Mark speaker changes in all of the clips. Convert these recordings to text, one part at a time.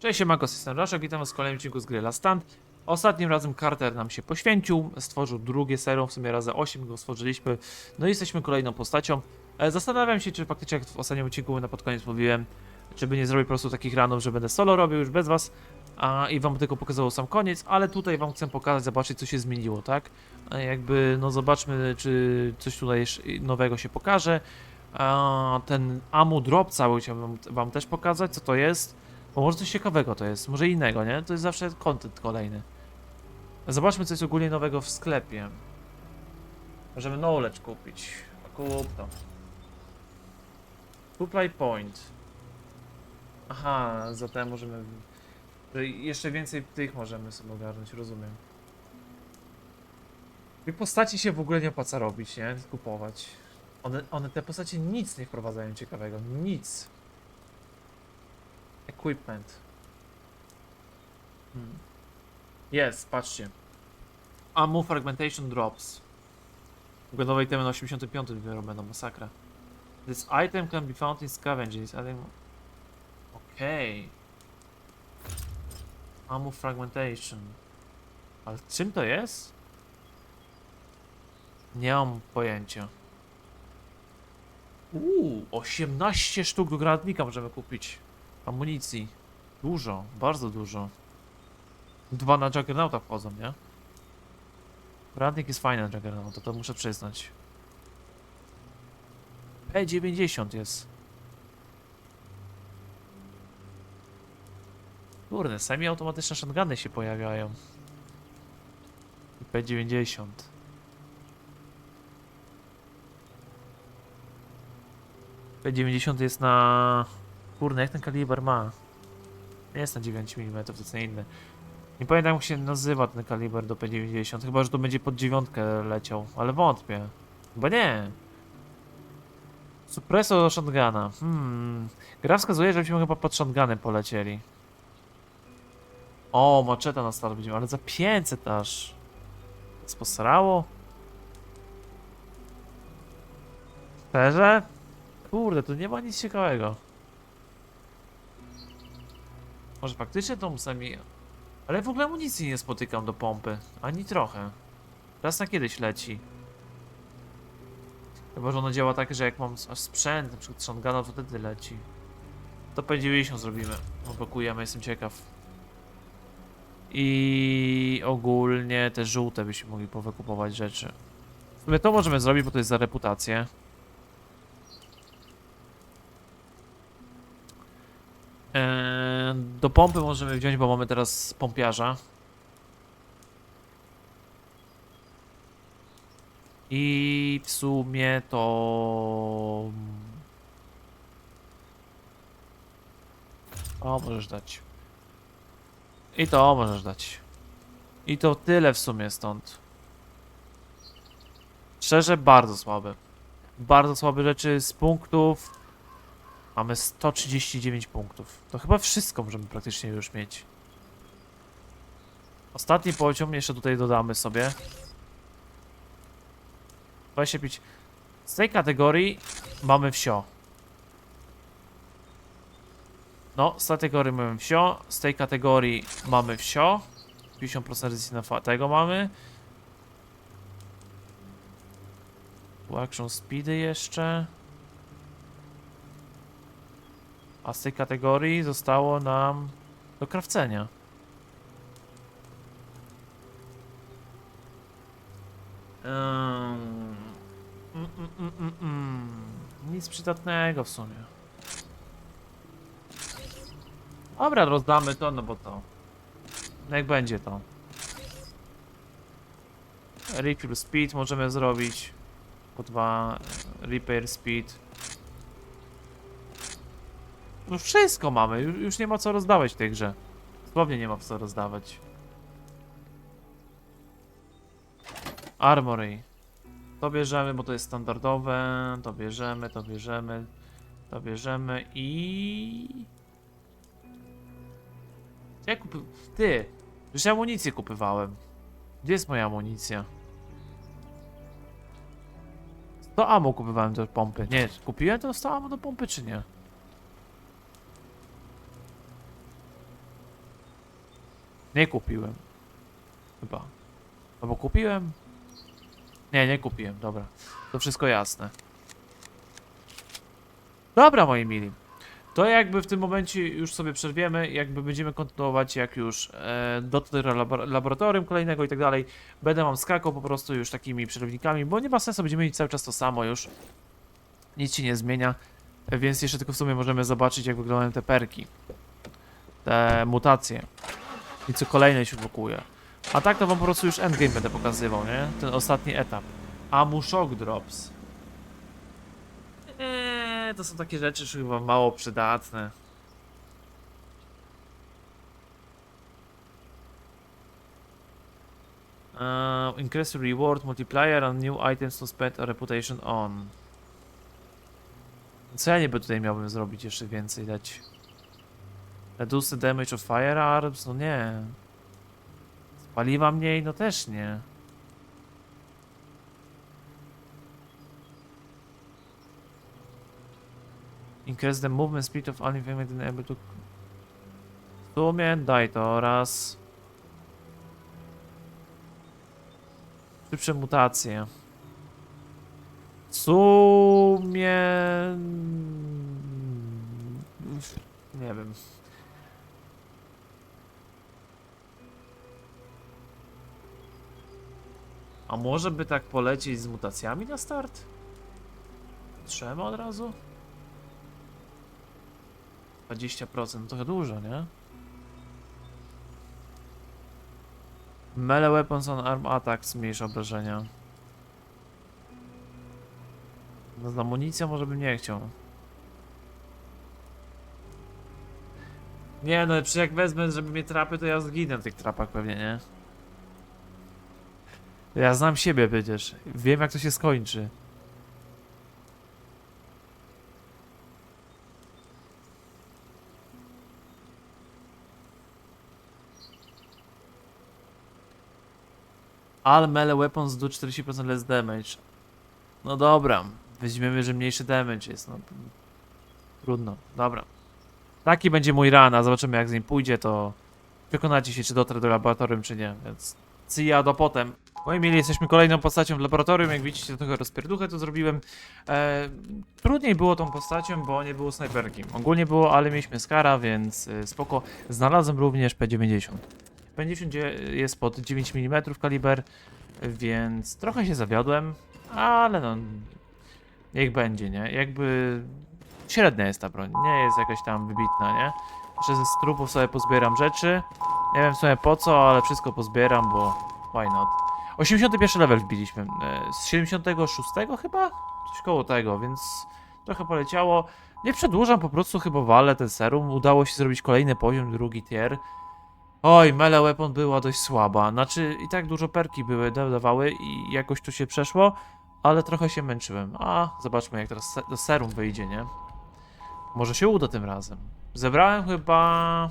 Speaker 1: Cześć, siemanko, system Raszek, witam was w kolejnym odcinku z gry Last Stand. Ostatnim razem Carter nam się poświęcił, stworzył drugie serum, w sumie razy 8 go stworzyliśmy, no i jesteśmy kolejną postacią. E, Zastanawiam się, czy faktycznie jak w ostatnim odcinku na pod koniec mówiłem, czy by nie zrobić po prostu takich ranów, że będę solo robił już bez was a, i wam tylko pokazało sam koniec, ale tutaj wam chcę pokazać, zobaczyć co się zmieniło, tak? E, Jakby, no zobaczmy, czy coś tutaj nowego się pokaże. A, ten Amu Drop cały chciałbym wam też pokazać, co to jest. Bo może coś ciekawego to jest, może innego, nie? To jest zawsze content kolejny. Zobaczmy, co jest ogólnie nowego w sklepie. Możemy knowledge kupić. Kup to. Supply point. Aha, zatem możemy... że Jeszcze więcej tych możemy sobie ogarnąć, rozumiem. Tych postaci się w ogóle nie opłaca robić, nie? Kupować. One, one te postacie nic nie wprowadzają ciekawego, nic. Equipment. Hmm. Patrzcie. Ammo Fragmentation Drops. Ugodowe itemy na 85 dopiero będą, masakra. This item can be found in scavengers. Okej. Ammo Fragmentation. Ale czym to jest? Nie mam pojęcia. Uuu, 18 sztuk do granatnika możemy kupić. Amunicji. Dużo, bardzo dużo. Dwa na Juggernauta wchodzą, nie? Granatnik jest fajny na Juggernauta, to muszę przyznać. P90 jest. Kurde, semi-automatyczne shotguny się pojawiają. I P90. P90 jest na... Kurde, jak ten kaliber ma? Nie jest na 9 mm, to jest inny. Nie pamiętam jak się nazywa ten kaliber do P90, chyba że to będzie pod dziewiątkę leciał, ale wątpię. Chyba nie. Suppresso do shotguna. Hmm. Gra wskazuje, żebyśmy chyba pod shotgunem polecieli. O, maczeta na start będziemy, ale za 500 aż. Sposrało? Szczerze? Kurde, tu nie ma nic ciekawego. Może faktycznie tą sami... Ale w ogóle amunicji nie spotykam do pompy. Ani trochę. Raz na kiedyś leci. Chyba, że ona działa tak, że jak mam sprzęt, na przykład shotguna, to wtedy leci. To P90 zrobimy. Odblokujemy, jestem ciekaw. I ogólnie te żółte byśmy mogli powykupować rzeczy. W sumie to możemy zrobić, bo to jest za reputację. Eee, do pompy możemy wziąć, bo mamy teraz pompiarza. I w sumie to... O, możesz dać. I to możesz dać. I to tyle w sumie stąd. Szczerze, bardzo słabe. Bardzo słabe rzeczy z punktów. Mamy 139 punktów. To chyba wszystko możemy praktycznie już mieć. Ostatni poziom jeszcze tutaj dodamy sobie. 25. Z tej kategorii mamy wsio. No, z kategorii mamy wsio. Z tej kategorii mamy wsio. 50% rezysji na tego mamy. Tu Action speedy jeszcze. A z tej kategorii zostało nam do krawcenia. Ym, mm, mm, mm, mm. Nic przydatnego w sumie. Dobra, rozdamy to, no bo to. Jak będzie to. Refill speed możemy zrobić. Po dwa. Repair speed. No wszystko mamy, już, już nie ma co rozdawać w tej grze. Dosłownie nie ma co rozdawać. Armory. To bierzemy, bo to jest standardowe. To bierzemy, to bierzemy. To bierzemy i... Ja kupi... Ty! Już amunicję kupywałem. Gdzie jest moja amunicja? To ammo kupowałem do pompy. Nie, kupiłem to 100 ammo do pompy czy nie? Nie kupiłem. Chyba. Albo kupiłem? Nie, nie kupiłem, dobra. To wszystko jasne. Dobra, moi mili. To jakby w tym momencie już sobie przerwiemy, jakby będziemy kontynuować jak już e, do tego labor laboratorium kolejnego i tak dalej. Będę wam skakał po prostu już takimi przerwnikami, bo nie ma sensu, będziemy mieć cały czas to samo już. Nic się nie zmienia, więc jeszcze tylko w sumie możemy zobaczyć jak wyglądają te perki. Te mutacje. Co kolejne się odblokuje. A tak to wam po prostu już endgame będę pokazywał, nie? Ten ostatni etap. Amu Shock Drops. Eee, to są takie rzeczy już chyba mało przydatne. Uh, increase reward multiplier on new items to spend a reputation on. Co ja niby tutaj miałbym zrobić jeszcze więcej dać? Reduce damage of firearms? No nie. Paliwa mniej? No też nie. Increase the movement speed of anything within able to... W sumie daj to raz. Szybsze mutacje. W sumie... Nie wiem. A może by tak polecieć z mutacjami na start? Trzema od razu? 20% trochę dużo, nie? Melee weapons on arm attack zmniejsza obrażenia. No z może bym nie chciał. Nie no, czy jak wezmę, żeby mnie trapy, to ja zginę w tych trapach pewnie, nie? Ja znam siebie przecież. Wiem jak to się skończy. All melee weapons do 40% less damage. No dobra, weźmiemy, że mniejszy damage jest, no. Trudno, dobra. Taki będzie mój rana, zobaczymy jak z nim pójdzie, to przekonacie się, czy dotrę do laboratorium, czy nie, więc ja do potem. Moi mieli, jesteśmy kolejną postacią w laboratorium, jak widzicie, trochę rozpierduchę to zrobiłem. E, trudniej było tą postacią, bo nie było snajperki. Ogólnie było, ale mieliśmy skara, więc e, spoko. Znalazłem również P90. P90 jest pod 9 mm kaliber, więc trochę się zawiodłem, ale no, niech będzie, nie? Jakby średnia jest ta broń, nie jest jakaś tam wybitna, nie? Jeszcze ze strupów sobie pozbieram rzeczy. Nie wiem w sumie po co, ale wszystko pozbieram, bo why not? 81 level wbiliśmy. e, Z 76 chyba? Coś koło tego, więc trochę poleciało. Nie przedłużam, po prostu chyba walę ten serum. Udało się zrobić kolejny poziom, drugi tier. Oj, melee weapon była dość słaba. Znaczy, i tak dużo perki były, dawały i jakoś tu się przeszło, ale trochę się męczyłem. A, zobaczmy jak teraz serum wyjdzie, nie? Może się uda tym razem. Zebrałem chyba...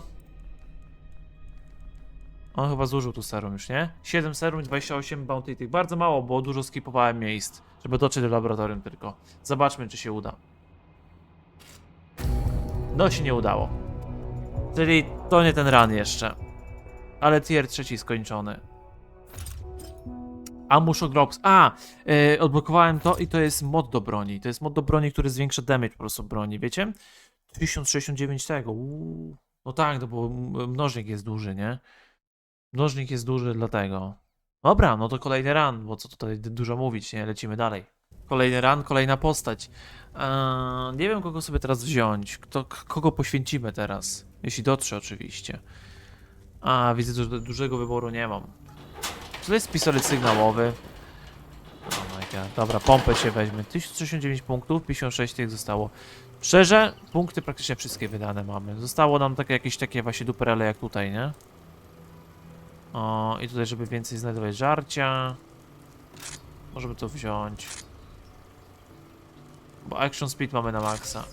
Speaker 1: On chyba zużył tu serum już, nie? 7 serum i 28 bounty tych. Bardzo mało, bo dużo skipowałem miejsc, żeby dotrzeć do laboratorium tylko. Zobaczmy, czy się uda. No się nie udało. Czyli to nie ten run jeszcze. Ale tier trzeci skończony. Amusho Drops. A! Yy, odblokowałem to i to jest mod do broni. To jest mod do broni, który zwiększa damage po prostu broni, wiecie? 1069 tego. Uuu. No tak, no bo mnożnik jest duży, nie? Mnożnik jest duży dlatego. Dobra, no to kolejny run, bo co tutaj dużo mówić, nie? Lecimy dalej. Kolejny run, kolejna postać. Eee, nie wiem, kogo sobie teraz wziąć. Kto, kogo poświęcimy teraz? Jeśli dotrze, oczywiście. A, widzę, że du- dużego wyboru nie mam. Czy to jest pistolet sygnałowy? Oh my god. Dobra, pompę się weźmie. 1069 punktów, 56 tych zostało. Szczerze, punkty praktycznie wszystkie wydane mamy. Zostało nam takie jakieś takie właśnie duperele jak tutaj, nie? O, i tutaj, żeby więcej znajdować żarcia. Możemy to wziąć. Bo action speed mamy na maksa.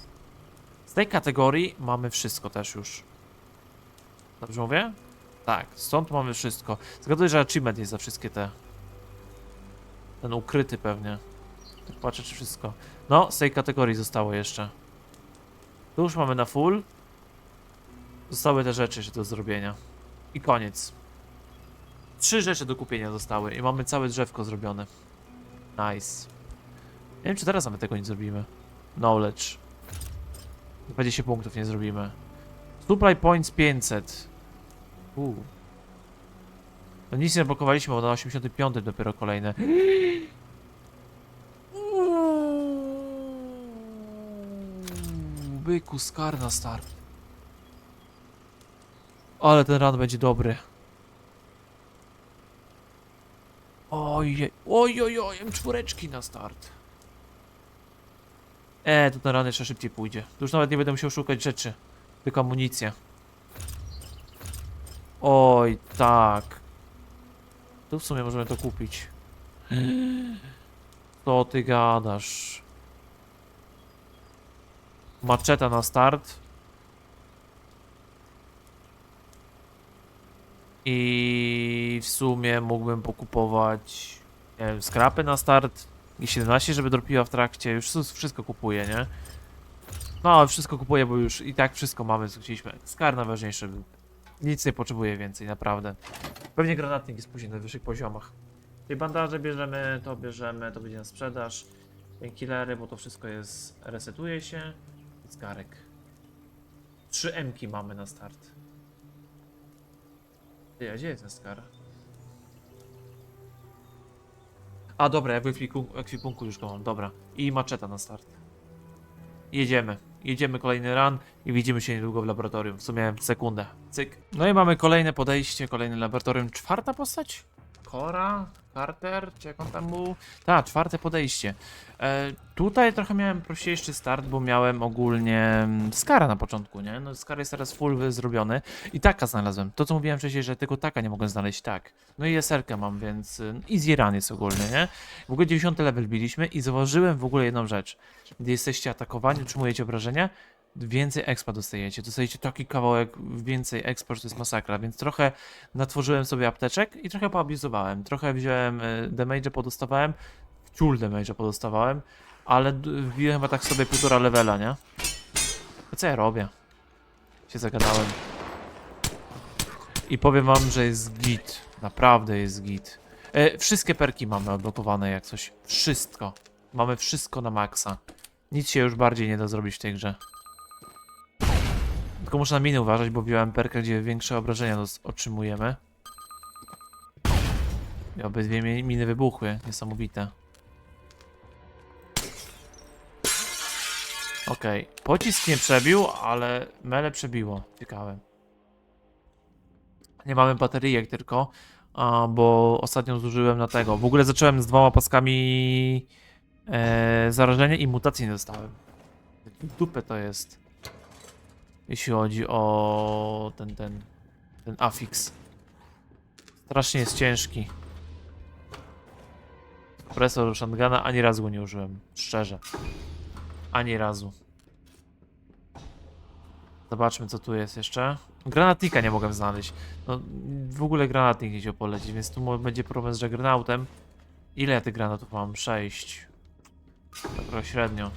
Speaker 1: Z tej kategorii mamy wszystko też już. Dobrze mówię? Tak, stąd mamy wszystko. Zgaduję, że achievement jest za wszystkie te. Ten ukryty pewnie. Tak patrzę, czy wszystko. No, z tej kategorii zostało jeszcze. Tu już mamy na full. Zostały te rzeczy jeszcze do zrobienia. I koniec. Trzy rzeczy do kupienia zostały i mamy całe drzewko zrobione. Nice. Nie wiem, czy teraz nawet tego nie zrobimy. Knowledge. 20 punktów nie zrobimy. Supply points 500. Uuu. No nic nie blokowaliśmy, bo na 85 dopiero kolejne. Byku, skar na start. Ale ten run będzie dobry. Ojej, ojoj, oj, czwóreczki na start. E, to ten run jeszcze szybciej pójdzie. Tu już nawet nie będę musiał szukać rzeczy, tylko amunicja. Oj, tak. Tu w sumie możemy to kupić. Co ty gadasz? Maczeta na start. I w sumie mógłbym pokupować nie wiem, skrapy na start i 17, żeby dropiła w trakcie. Już wsz- wszystko kupuję, nie? No, ale wszystko kupuję, bo już i tak wszystko mamy, co chcieliśmy. Skar najważniejszy. Nic nie potrzebuję więcej, naprawdę. Pewnie granatnik jest później na wyższych poziomach. Czyli bandaże bierzemy, to bierzemy, to będzie na sprzedaż. Killery, bo to wszystko jest, resetuje się. Skarek. Trzy M-ki mamy na start. Ty, a gdzie jest ten skar? A dobra, ja w ekwipunku, ekwipunku już go mam, dobra. I maczeta na start. Jedziemy. Jedziemy kolejny run i widzimy się niedługo w laboratorium. W sumie sekundę. Cyk. No i mamy kolejne podejście, kolejne laboratorium. Czwarta postać? Cora? Carter? Czy jak on tam był? Tak, czwarte podejście. E, tutaj trochę miałem prościejszy start, bo miałem ogólnie mm, Skara na początku, nie? No Skar jest teraz full zrobiony i taka znalazłem. To co mówiłem wcześniej, że tylko taka nie mogłem znaleźć, tak. No i SR-kę mam, więc y, easy run jest ogólnie, nie? W ogóle 90 level biliśmy i zauważyłem w ogóle jedną rzecz. Gdy jesteście atakowani, otrzymujecie obrażenia, więcej expa dostajecie. Dostajecie taki kawałek więcej expa, że to jest masakra, więc trochę natworzyłem sobie apteczek i trochę poabuzowałem. Trochę wziąłem y, damage podostawałem, ciul damage podostawałem, ale wbiłem chyba tak sobie półtora levela, nie? A co ja robię? Się zagadałem. I powiem wam, że jest git. Naprawdę jest git. E, wszystkie perki mamy odblokowane jak coś. Wszystko. Mamy wszystko na maksa. Nic się już bardziej nie da zrobić w tej grze. Tylko muszę na miny uważać, bo wziąłem perkę, gdzie większe obrażenia otrzymujemy. I obydwie mi- miny wybuchły. Niesamowite. Okej. Pocisk nie przebił, ale mele przebiło. Ciekawe. Nie mamy bateryjek tylko, bo ostatnio zużyłem na tego. W ogóle zacząłem z dwoma paskami e, zarażenia i mutacji nie dostałem. Dupę to jest. Jeśli chodzi o ten, ten, ten afix. Strasznie jest ciężki. Kompresor shotguna ani razu go nie użyłem. Szczerze. Ani razu. Zobaczmy co tu jest jeszcze. Granatnika nie mogłem znaleźć. No w ogóle granatnik nie chciał polecieć, więc tu będzie problem z Juggernautem. Ile ja tych granatów mam? 6. Dobra, średnio.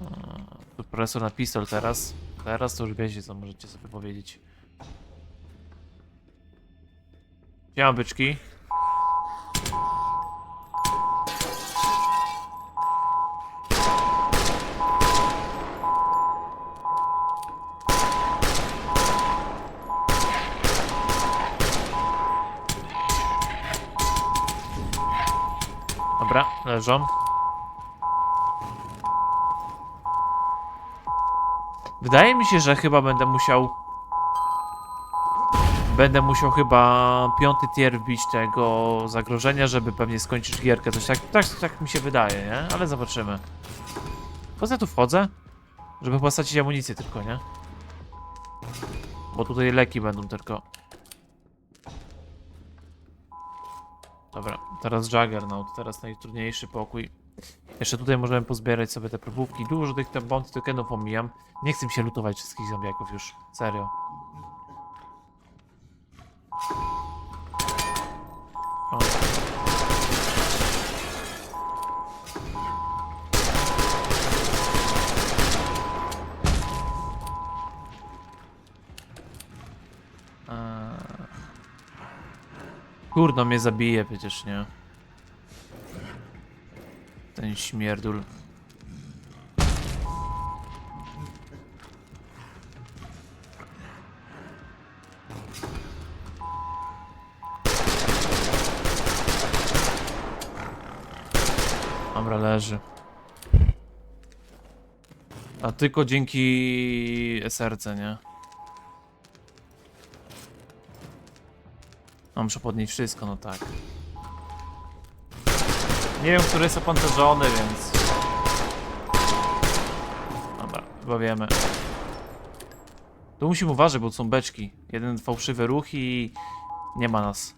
Speaker 1: A, Tu profesor na pistol teraz. Teraz to już wiecie co możecie sobie powiedzieć. Siema byczki. Dobra, leżą. Wydaje mi się, że chyba będę musiał. Będę musiał chyba piąty tier wbić tego zagrożenia, żeby pewnie skończyć gierkę. Coś tak, tak, tak mi się wydaje, nie? Ale zobaczymy. Po co ja tu wchodzę? Żeby chyba stracić amunicję tylko, nie? Bo tutaj leki będą tylko. Dobra, teraz Juggernaut, teraz najtrudniejszy pokój. Jeszcze tutaj możemy pozbierać sobie te próbówki. Dużo tych tam bounty tokenów omijam. Nie chcę mi się lutować wszystkich zombiaków już. Serio. O. Eee... Kurno mnie zabije przecież, nie? Ten śmierdul. Dobra, leży. A tylko dzięki SRC, nie? No, muszę podnieść wszystko, no tak. Nie wiem, który jest opancerzony, więc... Dobra, chyba wiemy. Tu musimy uważać, bo są beczki. Jeden fałszywy ruch i... Nie ma nas.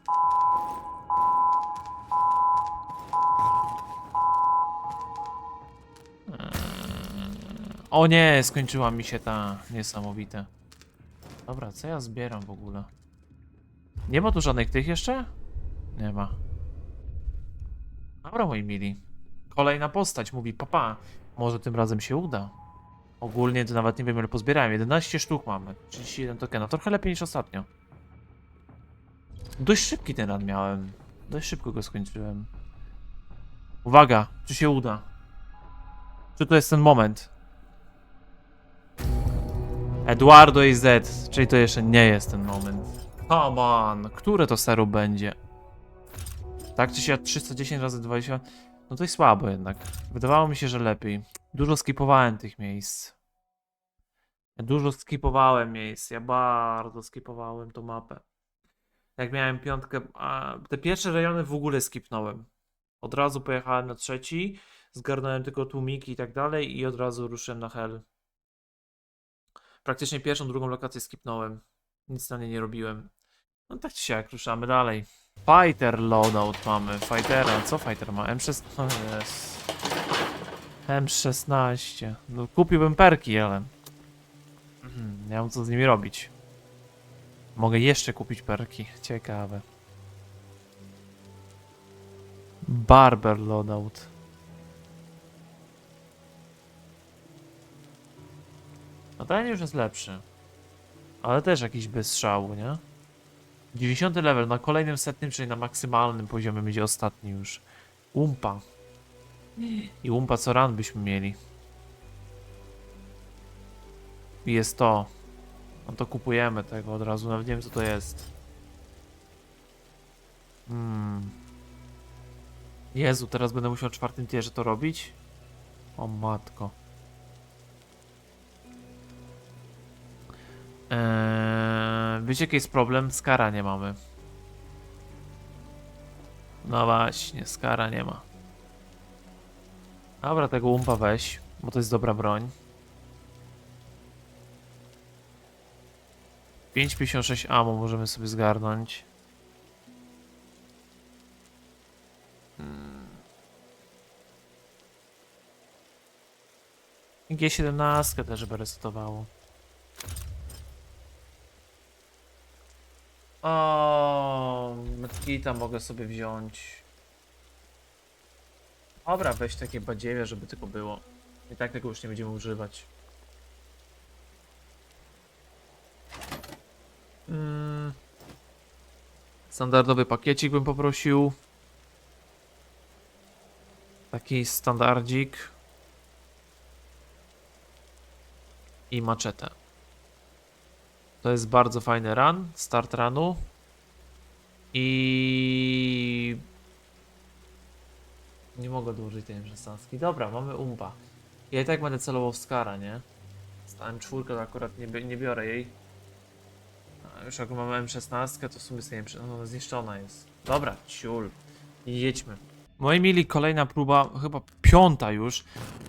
Speaker 1: O nie, skończyła mi się ta niesamowite. Dobra, co ja zbieram w ogóle? Nie ma tu żadnych tych jeszcze? Nie ma. Dobra, moi mili. Kolejna postać mówi, papa, może tym razem się uda. Ogólnie to nawet nie wiem ile pozbierałem. 11 sztuk mamy. 31 tokena. Trochę lepiej niż ostatnio. Dość szybki ten run miałem. Dość szybko go skończyłem. Uwaga, czy się uda? Czy to jest ten moment? Eduardo i Z, czyli to jeszcze nie jest ten moment. Come on, które to seru będzie? Tak, czy się 310 razy 20? No to jest słabo jednak. Wydawało mi się, że lepiej. Dużo skipowałem tych miejsc. Ja dużo skipowałem miejsc, ja bardzo skipowałem tą mapę. Jak miałem piątkę, te pierwsze rejony w ogóle skipnąłem. Od razu pojechałem na trzeci, zgarnąłem tylko tłumiki i tak dalej i od razu ruszyłem na hell. Praktycznie pierwszą, drugą lokację skipnąłem. Nic na nie nie robiłem. No tak czy siak, ruszamy dalej. Fighter loadout mamy. Fightera, co Fighter ma? M6... O jest. M16. No kupiłbym perki, ale... Mhm, nie mam co z nimi robić. Mogę jeszcze kupić perki. Ciekawe. Barber loadout. No ten już jest lepszy. Ale też jakiś bez szału, nie? 90 level na kolejnym setnym, czyli na maksymalnym poziomie będzie ostatni już. Umpa. I umpa co ran byśmy mieli. Jest to. No to kupujemy tego od razu, nawet nie wiem co to jest. Hmm. Jezu, teraz będę musiał w czwartym tierze to robić? O matko. Eee, wiecie jaki jest problem? Skara nie mamy. No właśnie, skara nie ma. Dobra, tego umpa weź, bo to jest dobra broń. 5,56 ammo możemy sobie zgarnąć. Hmm. G17 też by resetowało. O, medkita mogę sobie wziąć. Dobra, weź takie badziewie, żeby tylko było. I tak tego już nie będziemy używać. Mm. Standardowy pakiecik bym poprosił. Taki standardzik. I maczetę. To jest bardzo fajny run, start runu. I... Nie mogę dłużyć tej M16. Dobra, mamy umpa. Ja i tak będę celował w Skara, nie? Stałem czwórkę, to akurat nie, nie biorę jej. A już jak mamy M16, to w sumie sobie M16 no, zniszczona jest. Dobra, ciul. Jedźmy. Moi mili, kolejna próba, chyba piąta już.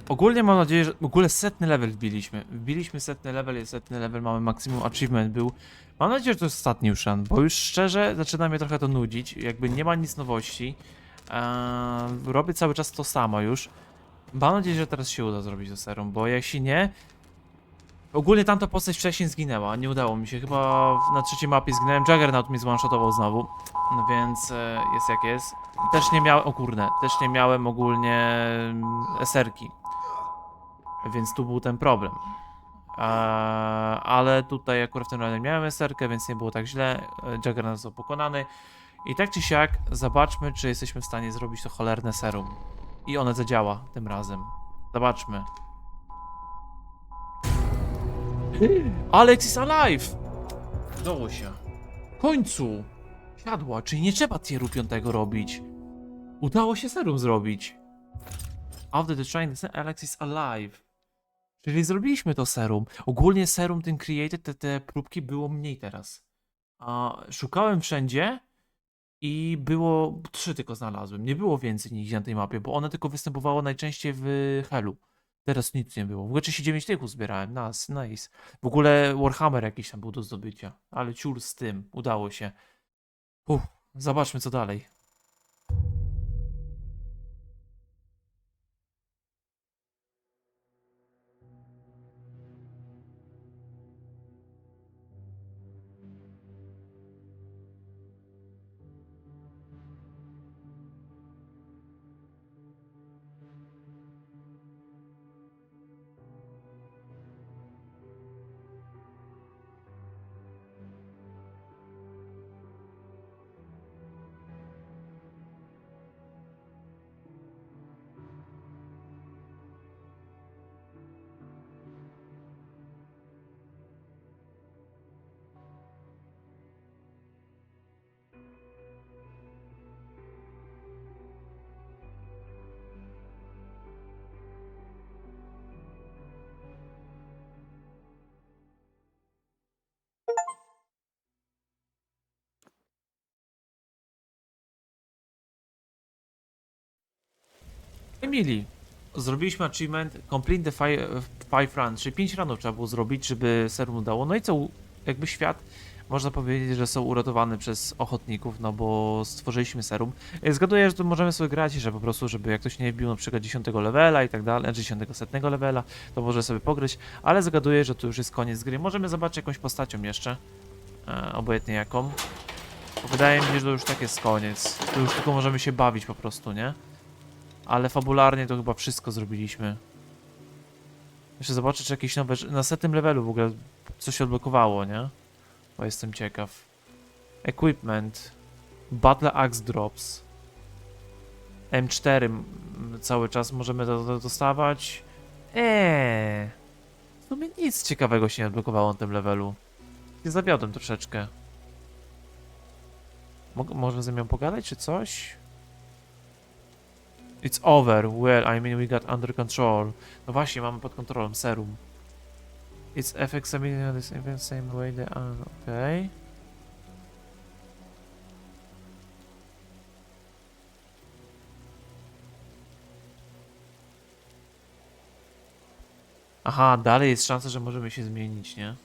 Speaker 1: Ogólnie mam nadzieję, że w ogóle setny level wbiliśmy. Wbiliśmy setny level, jest setny level, mamy maksimum achievement był. Mam nadzieję, że to jest ostatni już run, bo już szczerze zaczyna mnie trochę to nudzić. Jakby nie ma nic nowości. Eee, robię cały czas to samo już. Mam nadzieję, że teraz się uda zrobić to serum, bo jeśli nie... Ogólnie tamta postać wcześniej zginęła, nie udało mi się. Chyba na trzeciej mapie zginąłem, Juggernaut mnie zwanshotował znowu. No więc e, jest jak jest. Też nie miałem, o kurde, też nie miałem ogólnie mm, eserki. Więc tu był ten problem. ale tutaj akurat w tym razem miałem esterkę, więc nie było tak źle. E, Juggernaut został pokonany. I tak czy siak, zobaczmy, czy jesteśmy w stanie zrobić to cholerne serum. I one zadziała tym razem. Zobaczmy. Alex is alive! Udało się. W końcu! Siadła, czyli nie trzeba tieru 5 robić. Udało się serum zrobić. After the train, Alex is alive. Czyli zrobiliśmy to serum. Ogólnie serum ten created, te, te próbki było mniej teraz. A szukałem wszędzie i było trzy tylko znalazłem. Nie było więcej nigdzie na tej mapie, bo one tylko występowało najczęściej w Helu. Teraz nic nie było. W ogóle 39 tych uzbierałem. Nas, nice. W ogóle Warhammer jakiś tam był do zdobycia. Ale ciur z tym. Udało się. Uff, zobaczmy co dalej. Emily, zrobiliśmy achievement Complete the five, five runs, czyli 5 ranów trzeba było zrobić, żeby serum udało. No i co, jakby świat, można powiedzieć, że są uratowany przez ochotników, no bo stworzyliśmy serum. Zgaduję, że tu możemy sobie grać, że po prostu, żeby jak ktoś nie wbił na przykład 10 levela i tak dalej, czy 10 setnego levela, to może sobie pogryźć, ale zgaduję, że to już jest koniec gry. Możemy zobaczyć jakąś postacią jeszcze, e, obojętnie jaką. Wydaje mi się, że to już tak jest koniec. Tu już tylko możemy się bawić po prostu, nie? Ale fabularnie to chyba wszystko zrobiliśmy. Jeszcze zobaczę, czy jakieś nowe... Na setnym levelu w ogóle coś się odblokowało, nie? Bo jestem ciekaw. Equipment. Battle Axe Drops. M4 m- cały czas możemy dostawać. Eee. W sumie nic ciekawego się nie odblokowało na tym levelu. Nie zawiodłem troszeczkę. Mog może ze mną pogadać, czy coś? It's over. Well, I mean we got under control. No właśnie, mamy pod kontrolą serum. It's effects immediately on this same way they are. Okay. Aha, dalej jest szansa, że możemy się zmienić, nie?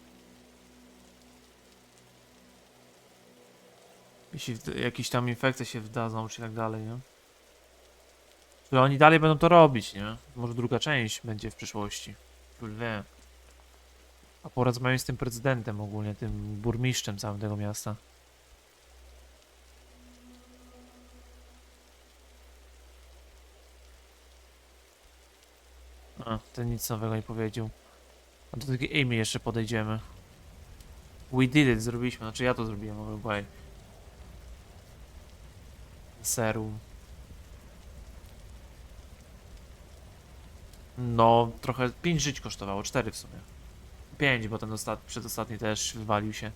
Speaker 1: Jeśli jakieś tam infekcje się wdadzą, czy tak dalej, nie? Że oni dalej będą to robić, nie? Może druga część będzie w przyszłości. Król wie. A porozmawiam z tym prezydentem ogólnie, tym burmistrzem całego tego miasta. A, ten nic nowego nie powiedział. A do takiej Amy jeszcze podejdziemy. We did it, zrobiliśmy. Znaczy ja to zrobiłem, way. Serum. No, trochę 5 żyć kosztowało, 4 w sumie. 5, bo ten ostat... przedostatni też wywalił się.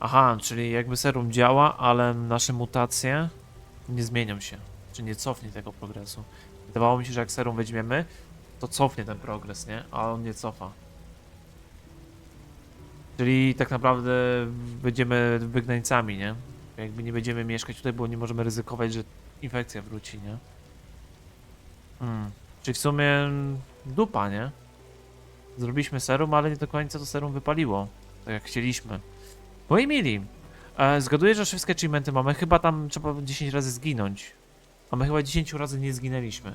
Speaker 1: Aha, czyli jakby serum działa, ale nasze mutacje nie zmienią się. Czy nie cofnie tego progresu. Wydawało mi się, że jak serum weźmiemy, to cofnie ten progres, nie? A on nie cofa. Czyli tak naprawdę będziemy wygnańcami, nie? Jakby nie będziemy mieszkać tutaj, bo nie możemy ryzykować, że infekcja wróci, nie? Hmm. Czyli w sumie dupa, nie? Zrobiliśmy serum, ale nie do końca to serum wypaliło. Tak jak chcieliśmy. No i mieli. E, zgaduję, że wszystkie achievementy mamy. Chyba tam trzeba 10 razy zginąć. A my chyba 10 razy nie zginęliśmy.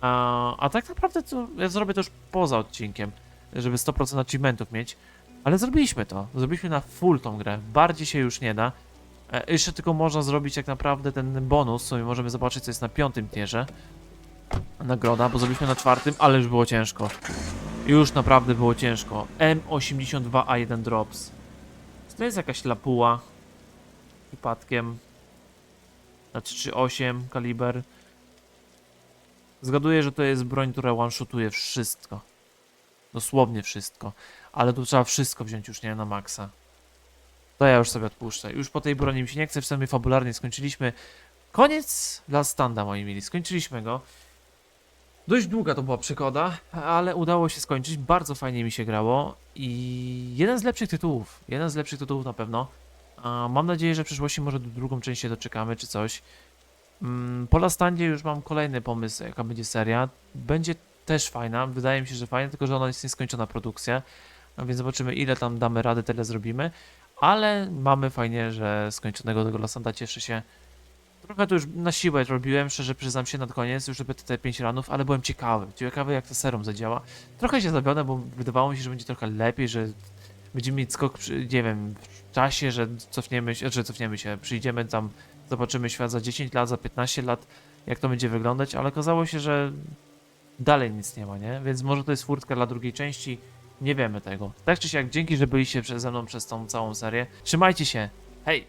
Speaker 1: A, a tak naprawdę to ja zrobię to już poza odcinkiem, żeby 100% achievementów mieć. Ale zrobiliśmy to. Zrobiliśmy na full tą grę. Bardziej się już nie da. E, jeszcze tylko można zrobić jak naprawdę ten bonus, sobie możemy zobaczyć co jest na piątym tierze. Nagroda, bo zrobiliśmy na czwartym, ale już było ciężko. Już naprawdę było ciężko. M82A1 Drops. To jest jakaś lapuła? Przypadkiem. Na 3.8 kaliber. Zgaduję, że to jest broń, która one-shotuje wszystko. Dosłownie wszystko. Ale tu trzeba wszystko wziąć już nie na maksa. To ja już sobie odpuszczę. Już po tej broni mi się nie chce, w sumie fabularnie skończyliśmy. Koniec Last Standa, moi mili. Skończyliśmy go. Dość długa to była przygoda, ale udało się skończyć. Bardzo fajnie mi się grało i jeden z lepszych tytułów. Jeden z lepszych tytułów na pewno. Mam nadzieję, że w przyszłości może do drugą część się doczekamy czy coś. Mm, Po Lastandzie już mam kolejny pomysł, jaka będzie seria. Będzie też fajna, wydaje mi się, że fajna, tylko że ona jest nieskończona produkcja, a więc zobaczymy ile tam damy radę, tyle zrobimy. Ale mamy fajnie, że skończonego tego Lastanda cieszy się. Trochę to już na siłę robiłem, szczerze przyznam się na koniec, już robię te 5 ranów, ale byłem ciekawy. Ciekawy jak to serum zadziała. Trochę się zawiodłem, bo wydawało mi się, że będzie trochę lepiej, że będziemy mieć skok, nie wiem, w czasie, że cofniemy się, że cofniemy się, przyjdziemy tam, zobaczymy świat za 10 lat, za 15 lat, jak to będzie wyglądać, ale okazało się, że dalej nic nie ma, nie? Więc może to jest furtka dla drugiej części, nie wiemy tego. Tak czy siak, dzięki, że byliście ze mną przez tą całą serię. Trzymajcie się, hej!